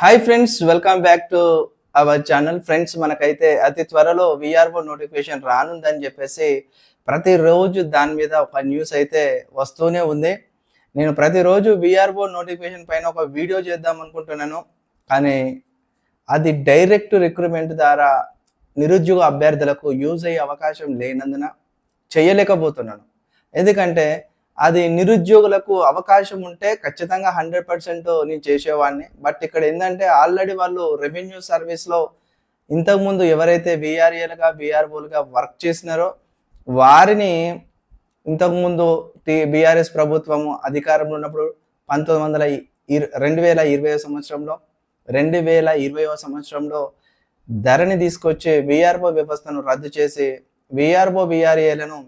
Hi friends welcome back to our channel friends మనకైతే అతి త్వరలో విఆర్ఓ నోటిఫికేషన్ రానుందని చెప్పేసి ప్రతిరోజు దాని మీద ఒక న్యూస్ అయితే వస్తూనే ఉంది. నేను ప్రతిరోజు విఆర్ఓ నోటిఫికేషన్ పైన ఒక వీడియో చేద్దాం అనుకుంటున్నాను. కానీ అది డైరెక్ట్ రిక్రూట్మెంట్ ద్వారా నిరుద్యోగ అభ్యర్థులకు యూజ్ అయ్యే అవకాశం లేనందున చేయలేకపోతున్నాను. ఎందుకంటే అది నిరుద్యోగులకు అవకాశం ఉంటే ఖచ్చితంగా హండ్రెడ్ పర్సెంట్ నేను చేసేవాడిని. బట్ ఇక్కడ ఏంటంటే ఆల్రెడీ వాళ్ళు రెవెన్యూ సర్వీస్లో ఇంతకుముందు ఎవరైతే విఆర్ఏలుగా బీఆర్ఓలుగా వర్క్ చేసినారో వారిని ఇంతకుముందు టీ బీఆర్ఎస్ ప్రభుత్వము అధికారంలో ఉన్నప్పుడు పంతొమ్మిది వందల రెండు వేల ఇరవై సంవత్సరంలో రెండు వేల ఇరవై సంవత్సరంలో ధరని తీసుకొచ్చి విఆర్ఓ వ్యవస్థను రద్దు చేసి విఆర్ఓ బీఆర్ఏలను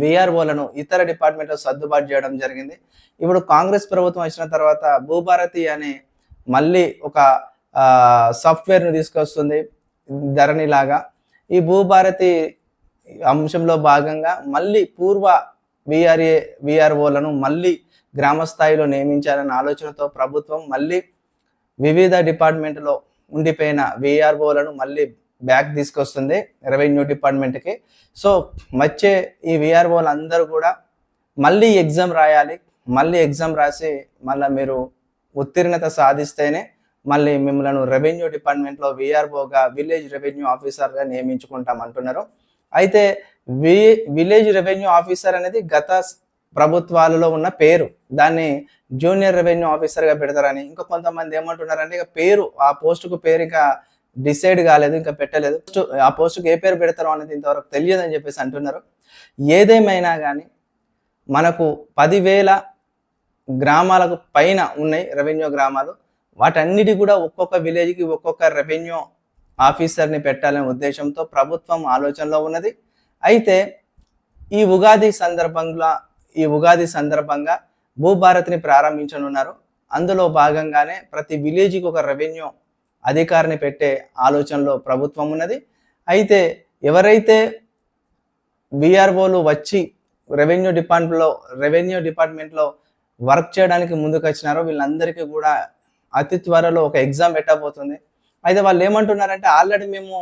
విఆర్ఓలను ఇతర డిపార్ట్మెంట్లో సర్దుబాటు చేయడం జరిగింది. ఇప్పుడు కాంగ్రెస్ ప్రభుత్వం వచ్చిన తర్వాత భూభారతి అనే మళ్ళీ ఒక సాఫ్ట్వేర్ను తీసుకొస్తుంది ధరణిలాగా. ఈ భూభారతి అంశంలో భాగంగా మళ్ళీ పూర్వ విఆర్ఏ విఆర్ఓలను మళ్ళీ గ్రామ స్థాయిలో నియమించాలన్న ఆలోచనతో ప్రభుత్వం మళ్ళీ వివిధ డిపార్ట్మెంట్లో ఉండిపోయిన విఆర్ఓలను మళ్ళీ బ్యాక్ తీసుకొస్తుంది రెవెన్యూ డిపార్ట్మెంట్కి. సో వచ్చే ఈ విఆర్ఓలు అందరూ కూడా మళ్ళీ ఎగ్జామ్ రాయాలి మళ్ళీ ఎగ్జామ్ రాసి మళ్ళీ మీరు ఉత్తీర్ణత సాధిస్తేనే మళ్ళీ మిమ్మల్ని రెవెన్యూ డిపార్ట్మెంట్లో విఆర్ఓగా విలేజ్ రెవెన్యూ ఆఫీసర్గా నియమించుకుంటాం అంటున్నారు. అయితే వి విలేజ్ రెవెన్యూ ఆఫీసర్ అనేది గత ప్రభుత్వాలలో ఉన్న పేరు. దాన్ని జూనియర్ రెవెన్యూ ఆఫీసర్గా పెడతారని. ఇంకా కొంతమంది ఏమంటున్నారంటే ఇక పేరు ఆ పోస్టుకు పేరు ఇంకా డిసైడ్ కాలేదు ఇంకా పెట్టలేదు. Post- ఆ పోస్టుకు ఏ పేరు పెడతారో అనేది ఇంతవరకు అని చెప్పేసి అంటున్నారు. ఏదేమైనా కానీ మనకు పదివేల గ్రామాలకు పైన ఉన్నాయి రెవెన్యూ గ్రామాలు. వాటన్నిటి కూడా ఒక్కొక్క విలేజ్కి ఒక్కొక్క రెవెన్యూ ఆఫీసర్ని పెట్టాలనే ఉద్దేశంతో ప్రభుత్వం ఆలోచనలో ఉన్నది. అయితే ఈ ఉగాది సందర్భంగా ఈ ఉగాది సందర్భంగా భూభారత్ని ప్రారంభించనున్నారు. అందులో భాగంగానే ప్రతి విలేజ్కి ఒక రెవెన్యూ అధికారిని పెట్టే ఆలోచనలో ప్రభుత్వం ఉన్నది. అయితే ఎవరైతే విఆర్ఓలు వచ్చి రెవెన్యూ డిపార్ట్మెంట్లో రెవెన్యూ డిపార్ట్మెంట్లో వర్క్ చేయడానికి ముందుకు వచ్చినారో వీళ్ళందరికీ కూడా అతి త్వరలో ఒక ఎగ్జామ్ పెట్టబోతుంది. అయితే వాళ్ళు ఏమంటున్నారంటే ఆల్రెడీ మేము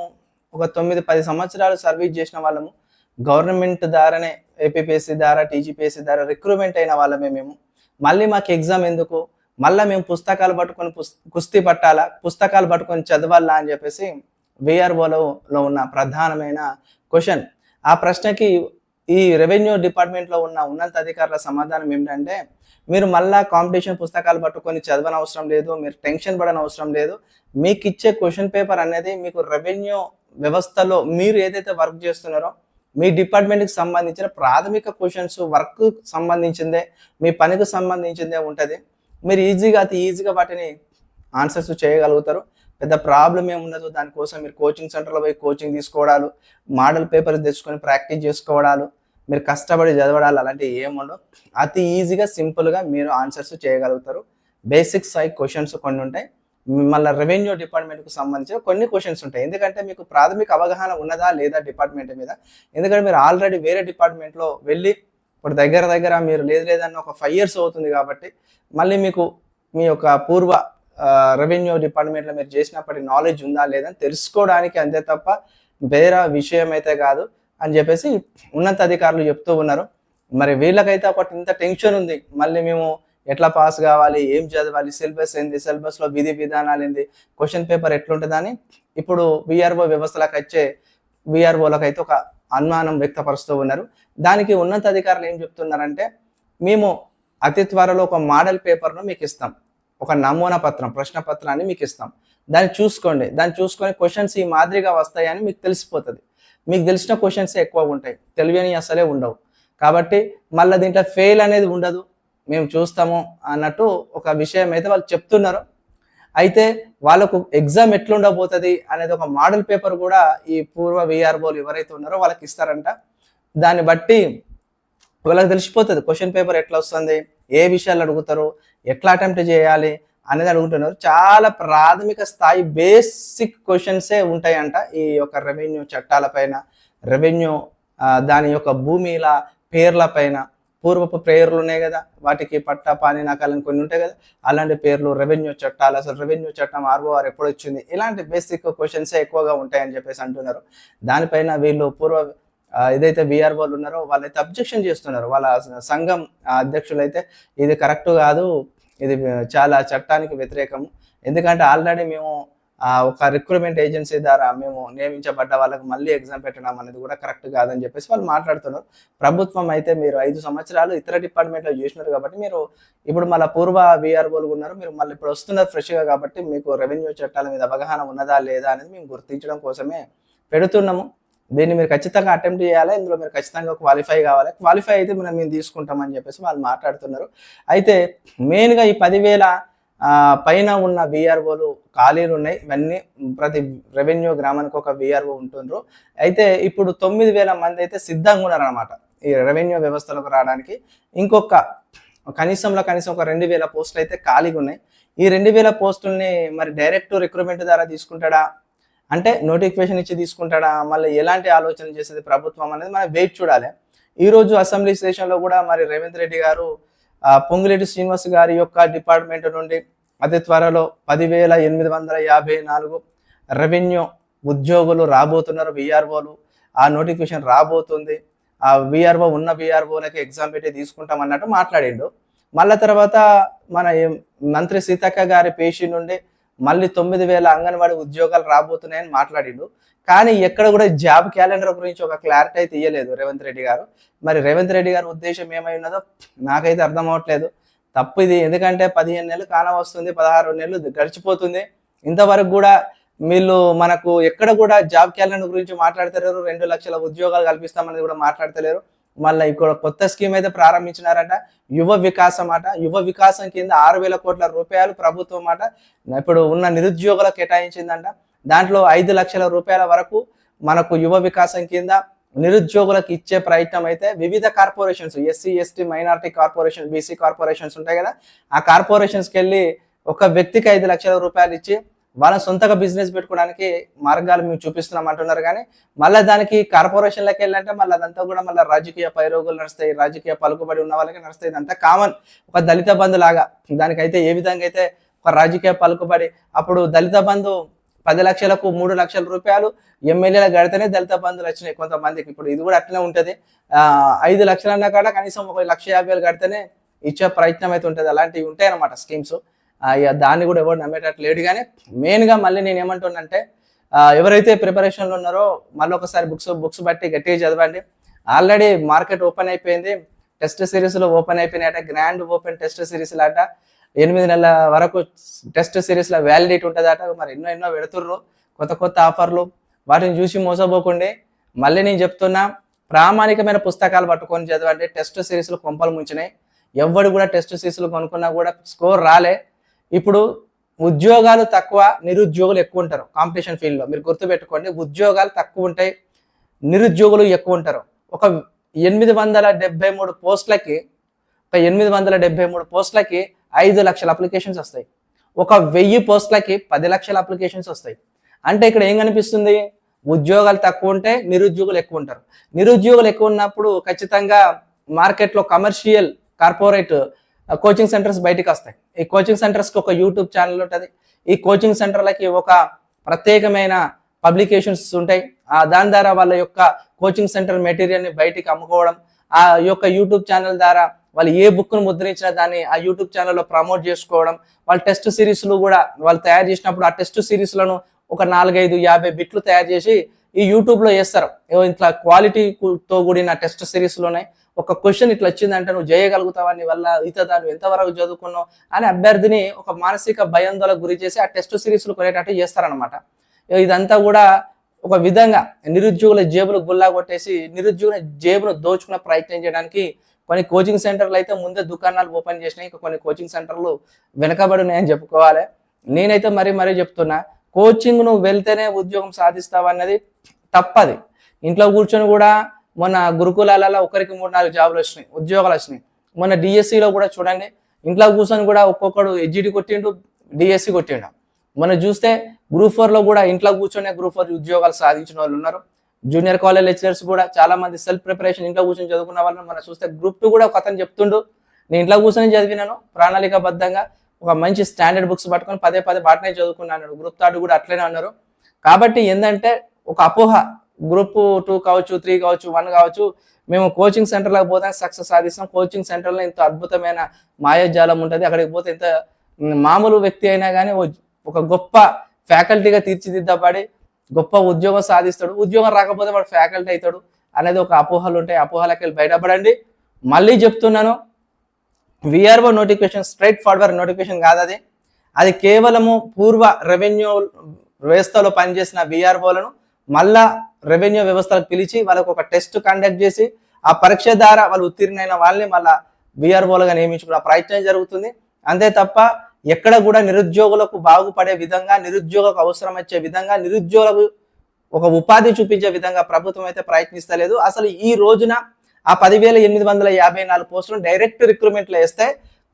ఒక తొమ్మిది పది సంవత్సరాలు సర్వీస్ చేసిన వాళ్ళము. గవర్నమెంట్ ద్వారానే ఏపీపీఎస్సీ ద్వారా టీజీపీఎస్సీ ద్వారా రిక్రూట్మెంట్ అయిన వాళ్ళమే మేము. మళ్ళీ మాకు ఎగ్జామ్ ఎందుకు? మళ్ళీ మేము పుస్తకాలు పట్టుకొని కుస్తీ పట్టాలా? పుస్తకాలు పట్టుకొని చదవాలా అని చెప్పేసి విఆర్ఓలో ఉన్న ప్రధానమైన క్వశ్చన్. ఆ ప్రశ్నకి ఈ రెవెన్యూ డిపార్ట్మెంట్లో ఉన్న ఉన్నత అధికారుల సమాధానం ఏమిటంటే మీరు మళ్ళా కాంపిటీషన్ పుస్తకాలు పట్టుకొని చదవని అవసరం లేదు మీరు టెన్షన్ పడని అవసరం లేదు. మీకు ఇచ్చే క్వశ్చన్ పేపర్ అనేది మీకు రెవెన్యూ వ్యవస్థలో మీరు ఏదైతే వర్క్ చేస్తున్నారో మీ డిపార్ట్మెంట్కి సంబంధించిన ప్రాథమిక క్వశ్చన్స్ వర్క్ సంబంధించిందే మీ పనికి సంబంధించిందే ఉంటుంది. మీరు ఈజీగా అతి ఈజీగా వాటిని ఆన్సర్స్ చేయగలుగుతారు. పెద్ద ప్రాబ్లం ఏమి దానికోసం మీరు కోచింగ్ సెంటర్లో పోయి కోచింగ్ తీసుకోవడాలు మోడల్ పేపర్స్ తెచ్చుకొని ప్రాక్టీస్ చేసుకోవడాలు మీరు కష్టపడి చదవడాలు అలాంటివి ఏముండవు అతి ఈజీగా సింపుల్గా మీరు ఆన్సర్స్ చేయగలుగుతారు. బేసిక్ స్థాయి క్వశ్చన్స్ కొన్ని ఉంటాయి. మళ్ళీ రెవెన్యూ డిపార్ట్మెంట్కి సంబంధించిన కొన్ని క్వశ్చన్స్ ఉంటాయి. ఎందుకంటే మీకు ప్రాథమిక అవగాహన ఉన్నదా లేదా డిపార్ట్మెంట్ మీద? ఎందుకంటే మీరు ఆల్రెడీ వేరే డిపార్ట్మెంట్లో వెళ్ళి ఇప్పుడు దగ్గర దగ్గర మీరు లేదు లేదన్న ఒక ఫైవ్ ఇయర్స్ అవుతుంది కాబట్టి మళ్ళీ మీకు మీ యొక్క పూర్వ రెవెన్యూ డిపార్ట్మెంట్లో మీరు చేసినప్పటి నాలెడ్జ్ ఉందా లేదని తెలుసుకోవడానికి అంతే తప్ప వేరే విషయం అయితే కాదు అని చెప్పేసి ఉన్నత అధికారులు చెప్తూ ఉన్నారు. మరి వీళ్ళకైతే ఒకటి ఇంత టెన్షన్ ఉంది. మళ్ళీ మేము ఎట్లా పాస్ కావాలి ఏం చదవాలి సిలబస్ ఏంది సిలబస్లో విధి విధానాలు ఏంది క్వశ్చన్ పేపర్ ఎట్లుంటుందని ఇప్పుడు విఆర్ఓ వ్యవస్థలకు వచ్చే విఆర్ఓలకు అయితే ఒక అనుమానం వ్యక్తపరుస్తూ ఉన్నారు. దానికి ఉన్నత అధికారులు ఏం చెప్తున్నారంటే మేము అతి త్వరలో ఒక మోడల్ పేపర్ను మీకు ఇస్తాం. ఒక నమూనా పత్రం ప్రశ్న పత్రాన్ని మీకు ఇస్తాం. దాన్ని చూసుకోండి. దాన్ని చూసుకొని క్వశ్చన్స్ ఈ మాదిరిగా వస్తాయని మీకు తెలిసిపోతుంది. మీకు తెలిసిన క్వశ్చన్స్ ఎక్కువ ఉంటాయి. తెలియని అసలే ఉండవు. కాబట్టి మళ్ళీ దీంట్లో ఫెయిల్ అనేది ఉండదు. మేము చూస్తాము అన్నట్టు ఒక విషయం అయితే వాళ్ళు చెప్తున్నారు. అయితే వాళ్ళకు ఎగ్జామ్ ఎట్లుండబోతుంది అనేది ఒక మోడల్ పేపర్ కూడా ఈ పూర్వ విఆర్ఓలు ఎవరైతే ఉన్నారో వాళ్ళకి ఇస్తారంట. దాన్ని బట్టి వాళ్ళకి తెలిసిపోతుంది క్వశ్చన్ పేపర్ ఎట్లా వస్తుంది ఏ విషయాలు అడుగుతారు ఎట్లా అటెంప్ట్ చేయాలి అనేది అడుగుతున్నారు. చాలా ప్రాథమిక స్థాయి బేసిక్ క్వశ్చన్సే ఉంటాయంట ఈ యొక్క రెవెన్యూ చట్టాలపైన రెవెన్యూ దాని యొక్క భూమిల పేర్ల పైన. పూర్వపు ప్రేయర్లు ఉన్నాయి కదా వాటికి పట్ట పాని నకాలని కొన్ని ఉంటాయి కదా అలాంటి పేర్లు రెవెన్యూ చట్టాలు అసలు రెవెన్యూ చట్టం ఆర్ఓఆర్ ఎప్పుడు వచ్చింది? ఇలాంటి బేసిక్ క్వశ్చన్సే ఎక్కువగా ఉంటాయని చెప్పేసి అంటున్నారు. దానిపైన వీళ్ళు పూర్వ ఏదైతే విఆర్ఓలు ఉన్నారో వాళ్ళైతే అబ్జెక్షన్ చేస్తున్నారు. వాళ్ళ సంఘం అధ్యక్షులు అయితే ఇది కరెక్ట్ కాదు ఇది చాలా చట్టానికి వ్యతిరేకం ఎందుకంటే ఆల్రెడీ మేము ఒక రిక్రూట్మెంట్ ఏజెన్సీ ద్వారా మేము నియమించబడ్డ వాళ్ళకి మళ్ళీ ఎగ్జామ్ పెట్టడం అనేది కూడా కరెక్ట్ కాదని చెప్పేసి వాళ్ళు మాట్లాడుతున్నారు. ప్రభుత్వం అయితే మీరు ఐదు సంవత్సరాలు ఇతర డిపార్ట్మెంట్లో చేసినారు కాబట్టి మీరు ఇప్పుడు మళ్ళీ పూర్వ విఆర్ఓలు ఉన్నారు మీరు మళ్ళీ ఇప్పుడు వస్తున్నారు ఫ్రెష్గా కాబట్టి మీకు రెవెన్యూ చట్టాల మీద అవగాహన ఉన్నదా లేదా అనేది మేము గుర్తించడం కోసమే పెడుతున్నాము. దీన్ని మీరు ఖచ్చితంగా అటెంప్ట్ చేయాలి ఇందులో మీరు ఖచ్చితంగా క్వాలిఫై కావాలి. క్వాలిఫై అయితే మనం మేము తీసుకుంటామని చెప్పేసి వాళ్ళు మాట్లాడుతున్నారు. అయితే మెయిన్గా ఈ పదివేల పైన ఉన్న విఆర్ఓలు ఖాళీలు ఉన్నాయి. ఇవన్నీ ప్రతి రెవెన్యూ గ్రామానికి ఒక విఆర్ఓ ఉంటుండ్రు. అయితే ఇప్పుడు తొమ్మిది వేల మంది అయితే సిద్ధంగా ఉన్నారనమాట ఈ రెవెన్యూ వ్యవస్థలకు రావడానికి. ఇంకొక కనీసంలో కనీసం ఒక రెండు వేల పోస్టులు అయితే ఖాళీగా ఉన్నాయి. ఈ రెండు వేల పోస్టుల్ని మరి డైరెక్ట్ రిక్రూట్మెంట్ ద్వారా తీసుకుంటాడా? అంటే నోటిఫికేషన్ ఇచ్చి తీసుకుంటాడా? మళ్ళీ ఎలాంటి ఆలోచన చేసేది ప్రభుత్వం అనేది మనం వెయిట్ చూడాలి. ఈరోజు అసెంబ్లీ సెషన్లో కూడా మరి రేవంత్ రెడ్డి గారు పొంగులేటి శ్రీనివాస్ గారి యొక్క డిపార్ట్మెంట్ నుండి అతి త్వరలో పదివేల ఎనిమిది వందల యాభై నాలుగు రెవెన్యూ ఉద్యోగులు రాబోతున్నారు విఆర్ఓలు ఆ నోటిఫికేషన్ రాబోతుంది. ఆ విఆర్ఓ ఉన్న విఆర్ఓలకి ఎగ్జామ్ పెట్టి తీసుకుంటాం అన్నట్టు మాట్లాడిండు. మళ్ళా తర్వాత మన మంత్రి సీతక్క గారి పేషి నుండి మళ్ళీ తొమ్మిది వేల అంగన్వాడీ ఉద్యోగాలు రాబోతున్నాయని మాట్లాడిండు. కానీ ఎక్కడ కూడా జాబ్ క్యాలెండర్ గురించి ఒక క్లారిటీ అయితే ఇవ్వలేదు రేవంత్ రెడ్డి గారు. మరి రేవంత్ రెడ్డి గారి ఉద్దేశం ఏమై ఉన్నదో నాకైతే అర్థం అవ్వట్లేదు తప్పు ఇది. ఎందుకంటే పదిహేను నెలలు కాలం వస్తుంది పదహారు నెలలు గడిచిపోతుంది. ఇంతవరకు కూడా వీళ్ళు మనకు ఎక్కడ కూడా జాబ్ క్యాలెండర్ గురించి మాట్లాడతలేరు. రెండు లక్షల ఉద్యోగాలు కల్పిస్తామనేది కూడా మాట్లాడతలేరు. మళ్ళీ ఇక్కడ కొత్త స్కీమ్ అయితే ప్రారంభించినారంట. యువ వికాసం అట. యువ వికాసం కింద ఆరు వేల కోట్ల రూపాయలు ప్రభుత్వం అట. ఇప్పుడు ఉన్న నిరుద్యోగులకు కేటాయించిందంట. దాంట్లో ఐదు లక్షల రూపాయల వరకు మనకు యువ వికాసం కింద నిరుద్యోగులకు ఇచ్చే ప్రయత్నం అయితే వివిధ corporations SC ST minority corporation BC corporations ఉంటాయి కదా. ఆ కార్పొరేషన్స్కి వెళ్ళి ఒక వ్యక్తికి ఐదు లక్షల రూపాయలు ఇచ్చి వాళ్ళ సొంతగా బిజినెస్ పెట్టుకోవడానికి మార్గాలు మేము చూపిస్తున్నాం అంటున్నారు కానీ మళ్ళీ దానికి కార్పొరేషన్లకు వెళ్ళంటే మళ్ళీ అదంతా కూడా మళ్ళీ రాజకీయ పైరోగులు నడుస్తాయి రాజకీయ పలుకుబడి ఉన్న వాళ్ళకి నడుస్తాయి. ఇదంతా కామన్ ఒక దళిత బంధు లాగా. దానికైతే ఏ విధంగా అయితే ఒక రాజకీయ పలుకుబడి అప్పుడు దళిత బంధు పది లక్షలకు మూడు లక్షల రూపాయలు ఎమ్మెల్యేల కడితేనే దళిత బంధువులు వచ్చినాయి కొంతమందికి. ఇప్పుడు ఇది కూడా అట్లనే ఉంటుంది. ఐదు లక్షలు అన్నా కాడ కనీసం ఒక లక్ష యాభై వేలు కడితేనే ఇచ్చే ప్రయత్నం అయితే ఉంటుంది. అలాంటివి ఉంటాయి అన్నమాట స్కీమ్స్ దాన్ని కూడా ఎవరు నమ్మేటట్టు లేడు. కానీ మెయిన్గా మళ్ళీ నేను ఏమంటున్నంటే ఎవరైతే ప్రిపరేషన్లో ఉన్నారో మళ్ళీ ఒకసారి బుక్స్ బుక్స్ బట్టి గట్టిగా చదవండి. ఆల్రెడీ మార్కెట్ ఓపెన్ అయిపోయింది. టెస్ట్ సిరీస్లో ఓపెన్ అయిపోయినాయట. గ్రాండ్ ఓపెన్ టెస్ట్ సిరీస్లు అట. ఎనిమిది నెలల వరకు టెస్ట్ సిరీస్లో వ్యాలిడిటీ ఉంటుందట. మరి ఎన్నో ఎన్నో పెడుతుర్రు. కొత్త కొత్త ఆఫర్లు వాటిని చూసి మోసపోకుండి మళ్ళీ నేను చెప్తున్నా ప్రామాణికమైన పుస్తకాలు పట్టుకొని చదవండి. టెస్ట్ సిరీస్లు కొంపలు ముంచినాయి. ఎవడు కూడా టెస్ట్ సిరీస్లు కొనుక్కున్నా కూడా స్కోర్ రాలే. ఇప్పుడు ఉద్యోగాలు తక్కువ నిరుద్యోగులు ఎక్కువ ఉంటారు. కాంపిటీషన్ ఫీల్డ్లో మీరు గుర్తుపెట్టుకోండి ఉద్యోగాలు తక్కువ ఉంటాయి నిరుద్యోగులు ఎక్కువ ఉంటారు. ఒక ఎనిమిది వందల డెబ్బై మూడు పోస్టులకి ఒక ఎనిమిది వందల డెబ్బై మూడు పోస్టులకి ఐదు లక్షల అప్లికేషన్స్ వస్తాయి. ఒక వెయ్యి పోస్టులకి పది లక్షల అప్లికేషన్స్ వస్తాయి. అంటే ఇక్కడ ఏం కనిపిస్తుంది? ఉద్యోగాలు తక్కువ ఉంటే నిరుద్యోగులు ఎక్కువ ఉంటారు. నిరుద్యోగులు ఎక్కువ ఉన్నప్పుడు ఖచ్చితంగా మార్కెట్లో కమర్షియల్ కార్పొరేట్ కోచింగ్ సెంటర్స్ బయటకు వస్తాయి. ఈ కోచింగ్ సెంటర్స్కి ఒక యూట్యూబ్ ఛానల్ ఉంటుంది. ఈ కోచింగ్ సెంటర్లకి ఒక ప్రత్యేకమైన పబ్లికేషన్స్ ఉంటాయి. ఆ దాని ద్వారా వాళ్ళ యొక్క కోచింగ్ సెంటర్ మెటీరియల్ని బయటికి అమ్ముకోవడం ఆ యొక్క యూట్యూబ్ ఛానల్ ద్వారా వాళ్ళు ఏ బుక్ను ముద్రించినా దాన్ని ఆ యూట్యూబ్ ఛానల్లో ప్రమోట్ చేసుకోవడం వాళ్ళ టెస్ట్ సిరీస్లు కూడా వాళ్ళు తయారు చేసినప్పుడు ఆ టెస్ట్ సిరీస్లను ఒక నాలుగైదు యాభై బిట్లు తయారు చేసి ఈ యూట్యూబ్లో వేస్తారు. ఇట్లా క్వాలిటీతో కూడిన టెస్ట్ సిరీస్లోనే ఒక క్వశ్చన్ ఇట్లా వచ్చిందంటే నువ్వు చేయగలుగుతావా నీ వల్ల ఇతదా నువ్వు ఎంతవరకు చదువుకున్నావు? అని అభ్యర్థిని ఒక మానసిక భయాందోళన గురి చేసి ఆ టెస్ట్ సిరీస్లు కొనేటట్టు చేస్తారనమాట ఇదంతా కూడా ఒక విధంగా నిరుద్యోగుల జేబులు గుల్లా కొట్టేసి నిరుద్యోగుల జేబును దోచుకునే ప్రయత్నం చేయడానికి కొన్ని కోచింగ్ సెంటర్లు అయితే ముందే దుకాణాలు ఓపెన్ చేసినాయి. ఇంకా కొన్ని కోచింగ్ సెంటర్లు వెనకబడి ఉన్నాయని చెప్పుకోవాలి. నేనైతే మరీ మరీ చెప్తున్నా కోచింగ్ నువ్వు వెళ్తేనే ఉద్యోగం సాధిస్తావు అన్నది తప్పది. ఇంట్లో కూర్చొని కూడా మొన్న గురుకులాలలో ఒకరికి మూడు నాలుగు జాబులు వచ్చినాయి ఉద్యోగాలు వచ్చినాయి. మొన్న డిఎస్సిలో కూడా చూడండి ఇంట్లో కూర్చొని కూడా ఒక్కొక్కడు ఎడ్జిటి కొట్టిండు డిఎస్సి కొట్టిండు. మనం చూస్తే గ్రూప్ ఫోర్లో కూడా ఇంట్లో కూర్చొనే గ్రూప్ ఫోర్ ఉద్యోగాలు సాధించిన వాళ్ళు ఉన్నారు. జూనియర్ కాలేజ్ లెక్చరర్స్ కూడా చాలా మంది సెల్ఫ్ ప్రిపరేషన్ ఇంట్లో కూర్చొని చదువుకున్న వాళ్ళని మనం చూస్తే గ్రూప్ టూ కూడా ఒక అతను చెప్తుండు నేను ఇంట్లో కూర్చొని చదివినాను ప్రణాళికాబద్ధంగా ఒక మంచి స్టాండర్డ్ బుక్స్ పట్టుకొని పదే పదే బాటనే చదువుకున్నాను. గ్రూప్ థర్డ్ కూడా అట్లనే అన్నారు. కాబట్టి ఏంటంటే ఒక అపోహ గ్రూప్ టూ కావచ్చు త్రీ కావచ్చు వన్ కావచ్చు మేము కోచింగ్ సెంటర్లకు పోతే సక్సెస్ సాధిస్తాం. కోచింగ్ సెంటర్లో ఇంత అద్భుతమైన మాయాజాలం ఉంటుంది. అక్కడికి పోతే ఇంత మామూలు వ్యక్తి అయినా కానీ ఒక గొప్ప ఫ్యాకల్టీగా తీర్చిదిద్దబడి గొప్ప ఉద్యోగం సాధిస్తాడు. ఉద్యోగం రాకపోతే వాడు ఫ్యాకల్టీ అవుతాడు అనేది ఒక అపోహలు ఉంటాయి. అపోహలకి వెళ్ళి బయటపడండి. మళ్ళీ చెప్తున్నాను VRO notification straightforward notification కాదు అది. అది కేవలము పూర్వ రెవెన్యూ వ్యవస్థలో పనిచేసిన విఆర్ఓలను మళ్ళా రెవెన్యూ వ్యవస్థలకు పిలిచి వాళ్ళకు ఒక టెస్ట్ కండక్ట్ చేసి ఆ పరీక్ష ద్వారా వాళ్ళు ఉత్తీర్ణైన వాళ్ళని మళ్ళా బీఆర్ఓలుగా నియమించుకునే ప్రయత్నం జరుగుతుంది. అంతే తప్ప ఎక్కడ కూడా నిరుద్యోగులకు బాగుపడే విధంగా నిరుద్యోగకు అవసరం వచ్చే విధంగా నిరుద్యోగులకు ఒక ఉపాధి చూపించే విధంగా ప్రభుత్వం అయితే ప్రయత్నిస్తలేదు. అసలు ఈ రోజున ఆ పదివేల ఎనిమిది వందల యాభై నాలుగు పోస్టులను డైరెక్ట్ రిక్రూట్మెంట్లో వేస్తే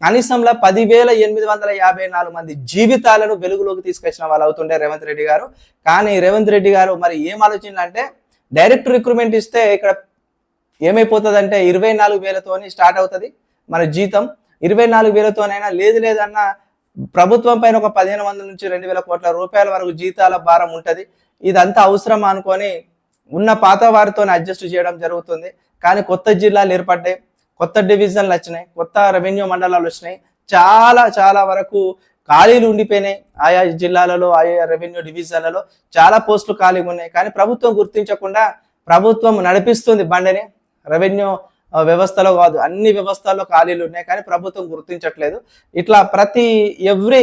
కనీసంలో పదివేల ఎనిమిది వందల యాభై నాలుగు మంది జీవితాలను వెలుగులోకి తీసుకొచ్చిన వాళ్ళు అవుతుండే రేవంత్ రెడ్డి గారు. కానీ రేవంత్ రెడ్డి గారు మరి ఏం ఆలోచించాలంటే డైరెక్ట్ రిక్రూట్మెంట్ ఇస్తే ఇక్కడ ఏమైపోతుంది అంటే ఇరవై నాలుగు వేలతోని స్టార్ట్ అవుతుంది మన జీతం. ఇరవై నాలుగు వేలతోనైనా లేదు లేదన్న ప్రభుత్వం పైన ఒక పదిహేను వందల నుంచి రెండు వేల కోట్ల రూపాయల వరకు జీతాల భారం ఉంటుంది. ఇదంతా అవసరం అనుకొని ఉన్న పాత వారితో అడ్జస్ట్ చేయడం జరుగుతుంది. కానీ కొత్త జిల్లాలు ఏర్పడ్డాయి. కొత్త డివిజన్లు వచ్చినాయి కొత్త రెవెన్యూ మండలాలు వచ్చినాయి. చాలా చాలా వరకు ఖాళీలు ఉండిపోయినాయి. ఆయా జిల్లాలలో ఆయా రెవెన్యూ డివిజన్లలో చాలా పోస్టులు ఖాళీగా ఉన్నాయి. కానీ ప్రభుత్వం గుర్తించకుండా ప్రభుత్వం నడిపిస్తుంది బండిని. రెవెన్యూ వ్యవస్థలో కాదు అన్ని వ్యవస్థల్లో ఖాళీలు ఉన్నాయి. కానీ ప్రభుత్వం గుర్తించట్లేదు. ఇట్లా ప్రతి ఎవ్రీ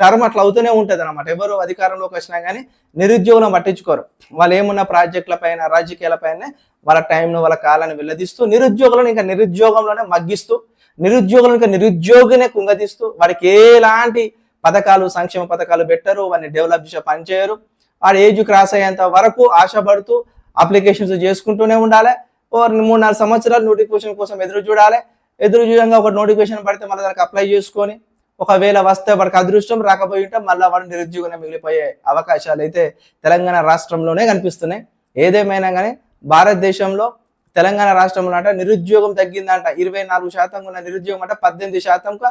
టర్మ్ అట్లా అవుతూనే ఉంటుంది అనమాట ఎవరు అధికారంలోకి వచ్చినా కానీ నిరుద్యోగులను పట్టించుకోరు. వాళ్ళు ఏమున్న ప్రాజెక్టుల పైన రాజకీయాల పైన వాళ్ళ టైంను వాళ్ళ కాలాన్ని వెళ్ళదీస్తూ నిరుద్యోగులను ఇంకా నిరుద్యోగంలోనే మగ్గిస్తూ నిరుద్యోగులను ఇంకా నిరుద్యోగినే కుంగదీస్తూ వాడికి ఎలాంటి పథకాలు సంక్షేమ పథకాలు పెట్టరు వాడిని డెవలప్ చేసే పని చేయరు. వాడు ఏజ్ క్రాస్ అయ్యేంత వరకు ఆశపడుతూ అప్లికేషన్స్ చేసుకుంటూనే ఉండాలి. ఓ మూడు నాలుగు సంవత్సరాలు నోటిఫికేషన్ కోసం ఎదురు చూడాలి. ఎదురు చూడంగా ఒక నోటిఫికేషన్ పడితే మళ్ళీ దానికి అప్లై చేసుకొని ఒకవేళ వస్తే వాడికి అదృష్టం రాకపోయి ఉంటే మళ్ళీ వాడు నిరుద్యోగంగా మిగిలిపోయే అవకాశాలు అయితే తెలంగాణ రాష్ట్రంలోనే కనిపిస్తున్నాయి. ఏదేమైనా కానీ భారతదేశంలో తెలంగాణ రాష్ట్రంలో అంట నిరుద్యోగం తగ్గిందంట. ఇరవై నాలుగు శాతం ఉన్న నిరుద్యోగం అంటే పద్దెనిమిది శాతంగా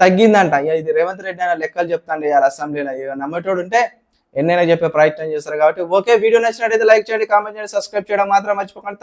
తగ్గిందంట. ఇది రేవంత్ రెడ్డి అయినా లెక్కలు చెప్తాండి ఇవాళ అసెంబ్లీలో. ఇక నమ్మేటోడు ఉంటే ఎన్నైనా చెప్పే ప్రయత్నం చేస్తారు కాబట్టి ఓకే వీడియో నచ్చినట్టయితే లైక్ చేయండి కామెంట్ చేయండి సబ్స్క్రైబ్ చేయడం మాత్రం మర్చిపోకండి.